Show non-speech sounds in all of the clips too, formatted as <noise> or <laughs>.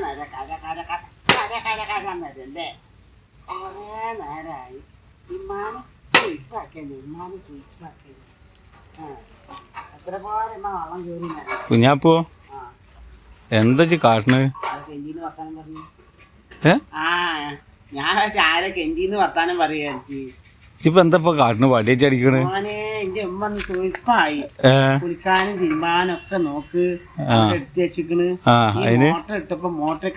നേരം കര കര കര കര കര കര എന്നല്ലേ കുറേ നേരമായി ഇമ്മാന് സ്വീപ്പാക്കൽ ഇമ്മാന് എത്ര പോലെ കുഞ്ഞാപ്പോ എന്താ കാട്ടണ് ഞാൻ ചാര കെഞ്ചിന്ന് വർത്താനം പറയാച്ചി ഇപ്പൊ എന്താ ഇപ്പൊ വടിയേറ്റ് അടിക്കണ്? മോനെ എന്റെ ഉമ്മ ഒന്ന് സ്വീപ്പായി ഏ? കുളിക്കാനും തിരുമാനും ഒക്കെ നോക്ക്. ആ. അവിടെ എടുത്ത് വെച്ചിക്കണ്. ആ ഈ അതിന്? മോട്ടർ ഇട്ടപ്പോ മോട്ടർ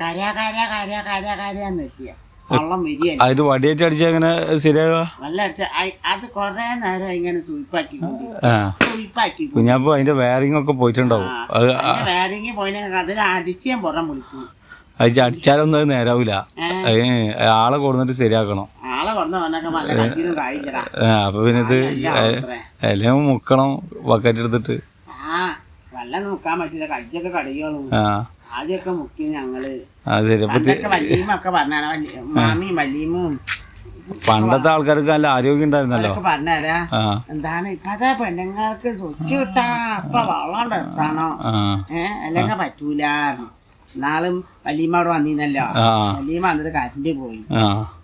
എത്തിയ വെള്ളം അതിന് വടിയേറ്റ് അടിച്ചാ എങ്ങനെ ശരിയാവുക? നല്ല അടിച്ച അയ്- അത് കൊറേ നേരം ഇങ്ങനെ സൂയിപ്പാക്കി ആ. സൂയിപ്പാക്കി കുഞ്ഞാപ്പോ അതിന്റെ വയറിംഗ് ഒക്കെ പോയിട്ടുണ്ടാവും. അത് വേറെങ്കിൽ പോയിനെ അതിൽ അടിച്ച് ഞാൻ പുറം വിളിക്കും. അത് അടിച്ചാലൊന്നും അത് നേരാവൂല. ഏ? ആളെ കൊടുന്നിട്ട് ശരിയാക്കണം. അപ്പൊ പിന്നെ ഇത് എല്ലാം മുക്കണം ബക്കറ്റ് എടുത്തിട്ട്. വെള്ളം നോക്കാൻ പറ്റില്ല കടിയൊക്കെ കടിയോളൂ ആ. ആദ്യമൊക്കെ മുക്കി ഞങ്ങൾ. വല്യമ്മൊക്കെ പറഞ്ഞാണ് മാമിയും വല്യമ്മും പണ്ടത്തെ ആൾക്കാർക്ക് നല്ല ആരോഗ്യം ഉണ്ടായിരുന്നല്ലോ. പറഞ്ഞുതരാ. എന്താണ് ഇപ്പത്തെ പെണ്ണുങ്ങൾക്ക് സ്വിച്ച് കിട്ടാ അപ്പൊ വെള്ളം എത്താണോ ആ. അല്ലെങ്കിൽ പറ്റൂല. നാളും വല്യമ്മ അവിടെ വന്നിരുന്നല്ലോ. വല്യമ്മ എന്നിട്ട് കരണ്ട് പോയി.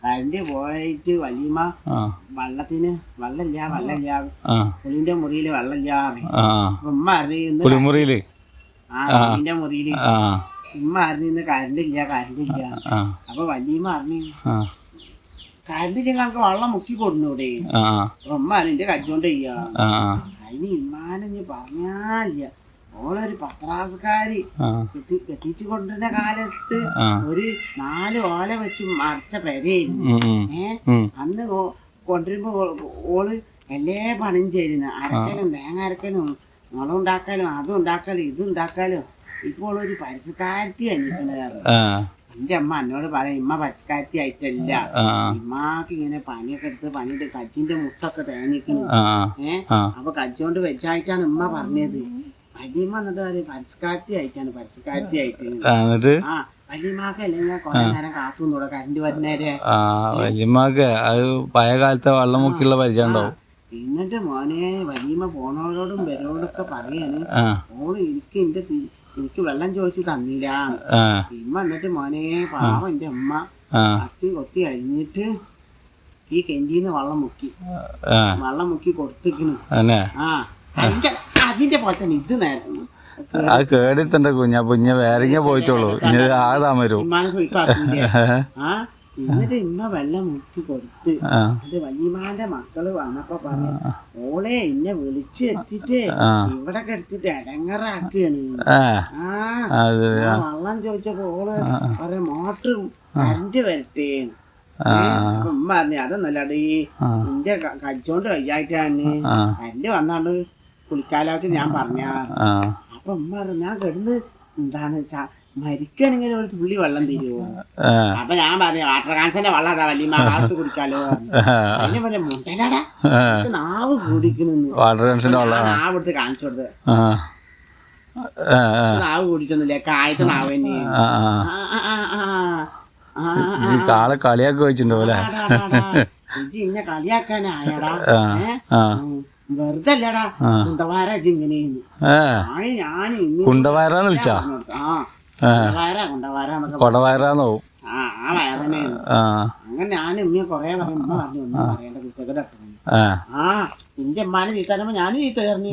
കരണ്ട് പോയിട്ട് വല്യമ്മ വള്ളത്തിന് വെള്ളമില്ല വെള്ളമില്ല. പുളിന്റെ മുറിയിൽ വെള്ളമില്ല ഉമ്മ അറിയുന്നു കുളിമുറിയിൽ ആ പുളിന്റെ മുറിയിൽ. ഉമ്മ അറിഞ്ഞിന്ന് കരണ്ട് ഇല്ല കരണ്ട് ഇല്ല ആ. അപ്പൊ വല്യമ്മ അറിഞ്ഞു ആ. കരണ്ട് ഇല്ല നമുക്ക് വെള്ളം മുക്കി കൊടുന്നൂടെ ഉമ്മ അറിഞ്ഞിട്ട് കച്ചോണ്ട് ചെയ്യാ. അതിന് ഇമ്മാനെന്ന് പറഞ്ഞാലില്ല ഓളൊരു പത്രാസുകാരി. കെട്ടി കെട്ടിച്ചു കൊണ്ടിരുന്ന കാലത്ത് ഒരു നാല് ഓല വെച്ച് മറച്ച പെരയായിരുന്നു. ഏഹ്. അന്ന് കൊണ്ടുവരുമ്പോ ഓൾ എല്ലാ പണിയും ചെയ്യുന്നു അരക്കലും തേങ്ങ അരക്കലും മുളം ഉണ്ടാക്കാലും അതും ഉണ്ടാക്കാലും ഇതും ഉണ്ടാക്കാലും. ഇപ്പോൾ ഒരു പരസ്യക്കാരത്തി അനിക്കുന്നത് ആ. എന്റെ അമ്മ എന്നോട് പറയും ഇമ്മ പരസ്യക്കാരത്തി ആയിട്ടല്ല ഇമ്മാക്ക് ഇങ്ങനെ പണിയൊക്കെ എടുത്ത് പണിയിട്ട് കച്ചിന്റെ മുട്ടൊക്കെ തേങ്ങിക്കണു ഏഹ് അപ്പൊ കച്ചോണ്ട് വെച്ചായിട്ടാണ് ഉമ്മ പറഞ്ഞത്. വലിയമ്മ എന്നിട്ട് പറയും പരിസക്കാരത്തി ആയിട്ടാണ് പരസ്കാരത്തി ആയിട്ട് ആ, അല്ലെങ്കിൽ കുറെ നേരം വരുന്നേരെ. അത് പഴയ കാലത്തെ വെള്ളം മുക്കിയുള്ള പരിചയം ഉണ്ടാവും. എന്നിട്ട് മോനെ വലിയമ്മ പോണവരോടും വരോടൊക്കെ പറയാണ് ഓൾ എനിക്ക് എന്റെ എനിക്ക് വെള്ളം ചോദിച്ചു തന്നില്ല. ഇമ്മ എന്നിട്ട് മോനെ പാവം എന്റെ അമ്മ കത്തി കൊത്തി കഴിഞ്ഞിട്ട് ഈ കെഞ്ചിന്ന് വെള്ളം മുക്കി. വെള്ളം മുക്കി കൊടുത്തിക്കണ്. ആ. അതിന്റെ പോലെ തന്നെ ഇത് നേരം അത് കേടിത്തണ്ട കുഞ്ഞാ കുഞ്ഞ വേറെങ്ങ പോയിട്ടുള്ളൂ ഇനി ആകാൻ വരും ആ. എന്നിട്ട് ഇമ്മ വെള്ളം മുക്കി കൊടുത്ത് ആ. അത് വല്യമാന്റെ മക്കൾ വന്നപ്പോ പറഞ്ഞു ഓളെ എന്നെ വിളിച്ച് എത്തിട്ട് ഇവിടെ കെടുത്തിട്ട് ഇടങ്ങറാക്കാണ് ആ. ആ. വെള്ളം ചോദിച്ചപ്പോ ഓൾ പറയാ മോട്ടർ കറണ്ട് വരട്ടേ ആ. ഉമ്മ പറഞ്ഞു അതൊന്നല്ലടി ആ. നിന്റെ ക- കടിച്ചോണ്ട് വയ്യായിട്ടാണ്. ആ. വന്നാണ്ട് കുളിക്കാലായിട്ട് ഞാൻ പറഞ്ഞ. അപ്പൊ ഉമ്മ പറഞ്ഞു ഞാൻ കിടന്ന് എന്താണ് മരിക്കണെങ്കിൽ ഒരു തുള്ളി വെള്ളം തരുമോ അപ്പൊ ഞാൻ പറഞ്ഞു വാട്ടർ കാൻസറിന്റെ വെള്ളം അതാ വലിയ മാറത്ത് കുടിക്കാലോ പറഞ്ഞു. പറഞ്ഞ ഇത് നാവ് കുടിക്കണെന്ന് വാട്ടർ കാൻസന്റെ വെള്ളം. നാവ് എടുത്ത് കാണിച്ചു കൊടുത്ത്. നാവ് കുടിച്ചൊന്നുമില്ല കായത്തെ നാവ് തന്നെ. കാളെ കളിയാക്കി വെച്ചിട്ടുണ്ടോ അല്ലെ? ഇന്നെ കളിയാക്കാനായടാ. വെറുതെ അല്ലടാ ആ. ഇങ്ങനെയെന്ന് ഞാൻ ഞാൻ ഇന്ന് കുണ്ടവയറാന്ന് വിളിച്ചാ കുണ്ടവാര ആ ആ വയറനെ അങ്ങനെ ഞാൻ ഉമ്മയെ കൊറേ പറഞ്ഞു ഉമ്മ പറഞ്ഞു ഒന്നും പറയേണ്ട കുത്തകട ആ. ആ എന്റെ അമ്മാനെ ചീത്ത പറയുമ്പോ ഞാനും ചീത്ത കയറി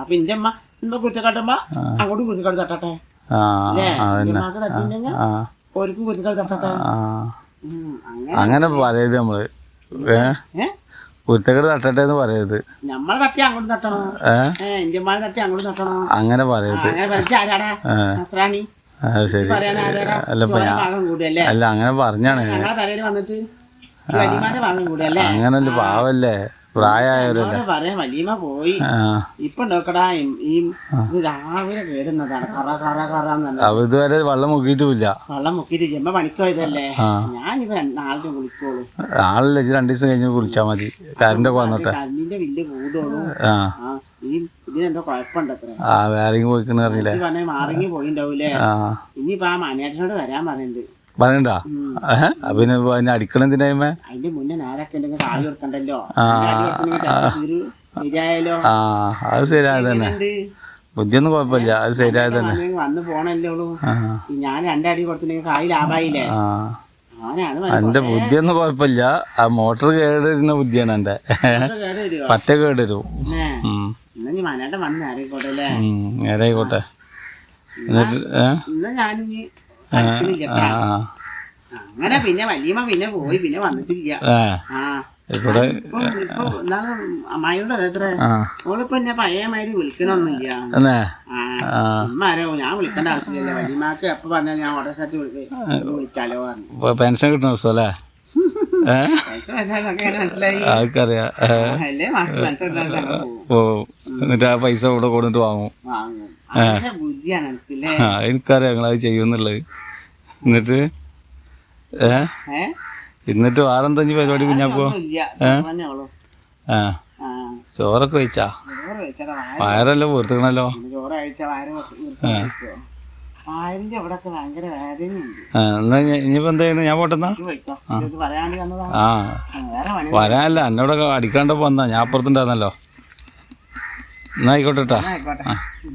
അപ്പൊ ഇന്റെ ഉമ്മ ഇമ്മ കുത്തിക്കാട്ടുമ്പോ അങ്ങോട്ടും കുത്തിക്കാട് തട്ടട്ടെ? തട്ടിണ്ടെങ്കിൽ ഓർക്കും കുത്തിക്കാട് തട്ടട്ടെ? അങ്ങനെ പറയരുത് നമ്മൾ. ഏഹ് കുരുത്തക്കേട് തട്ടട്ടെ എന്ന് പറയരുത്. നമ്മളെ തട്ടി അങ്ങോട്ട് തട്ടണോ. തട്ടി അങ്ങോട്ട് തട്ടണോ. അങ്ങനെ പറയരുത്. ശരി. അല്ല അല്ല അങ്ങനെ പറഞ്ഞാണ്. അങ്ങനല്ല പാവല്ലേ? പ്രായമായവരല്ലേ പറയാൻ പോയി. ഇപ്പൊ നോക്കടാ ഈ- രാവിലെ കേടുന്നതാണ്. കറ കറ ഇതുവരെ വെള്ളം മുക്കിയിട്ടില്ല. വെള്ളം ഞാനിപ്പോ കുളിക്കോളൂ. രണ്ടു ദിവസം കഴിഞ്ഞ് കുളിച്ചാ മതി. കറണ്ടൊക്കെ വന്നിട്ട്. ബില്ല് കൂടുള്ളൂ. ആ. വേറെ ഈ ഇതിനെന്തോ ആ പറഞ്ഞ മാറിങ്ങി പോയിണ്ടാവൂലേ? ഇനിയിപ്പോ ആ മനേറ്റനോട് വരാൻ പറയുന്നുണ്ട് പറയണ്ടാ? പിന്നെ ഏഹ്? പിന്നെ അടിക്കണം അതിന്റെ മുന്നേ നേരൊക്കെ ഉണ്ടെങ്കിൽ കായ് കൊടുക്കണ്ടല്ലോ. ആ, ശരിയായാലോ അത് ശരിയായത് തന്നെ. ബുദ്ധിയൊന്നും കുഴപ്പമില്ല. അത് ശരിയായത് തന്നെ. വന്ന് പോണല്ലേ ഞാൻ രണ്ടടി കായ് ലാഭായില്ലേ? അവനാണ് എന്റെ ബുദ്ധിയൊന്നും കുഴപ്പമില്ല. ആ മോട്ടർ കേടുവരുന്ന ബുദ്ധിയാണ് എന്റെ പറ്റ കേട് വരും ഉം. ഇന്ന് നീ മനേട്ട വന്ന് ആയിക്കോട്ടെ അല്ലേ? ഉം. നേരെ ആയിക്കോട്ടെ. എന്നിട്ട് ഏ? അങ്ങനെ പിന്നെ വല്യമ്മ പിന്നെ പോയി പിന്നെ വന്നിട്ടില്ല. ആ. ഇവിടെ അമ്മായിയുടെ എത്ര? ഓളിപ്പോ എന്നെ വിളിക്കണമൊന്നുമില്ല ഞാൻ വിളിക്കേണ്ട ആവശ്യമില്ല വല്യമാക്ക് എപ്പോ പറഞ്ഞാൽ ഞാൻ ഓട്ടോ ഷർട്ട് വിളിക്കാലോ പറഞ്ഞു. പെൻഷൻ <laughs> മാസം പൈസ ഉണ്ടായിട്ട് ഓ. എന്നിട്ട് ആ പൈസ ഇവിടെ കൊണ്ടിട്ട് വാങ്ങും. എനിക്കറിയാം നിങ്ങളത് ചെയ്യുന്നുള്ളത് എന്നിട്ട്? ഏ? എന്നിട്ട് വേറെന്താ ഇനി പരിപാടി കുഞ്ഞാപ്പോ ആ. ചോറൊക്കെ വെച്ചാ? വയറല്ലോ ഇനി- ഇനിയിപ്പോ എന്താ ചെയ്യണേ ഞാൻ പോട്ടെന്നാ? ആ. വരാനല്ല. എന്നോടൊക്കെ അടിക്കാണ്ടപ്പോ വന്നാ. ഞാൻ അപ്പുറത്തുണ്ടായിരുന്നല്ലോ. എന്നാ ആയിക്കോട്ടെ.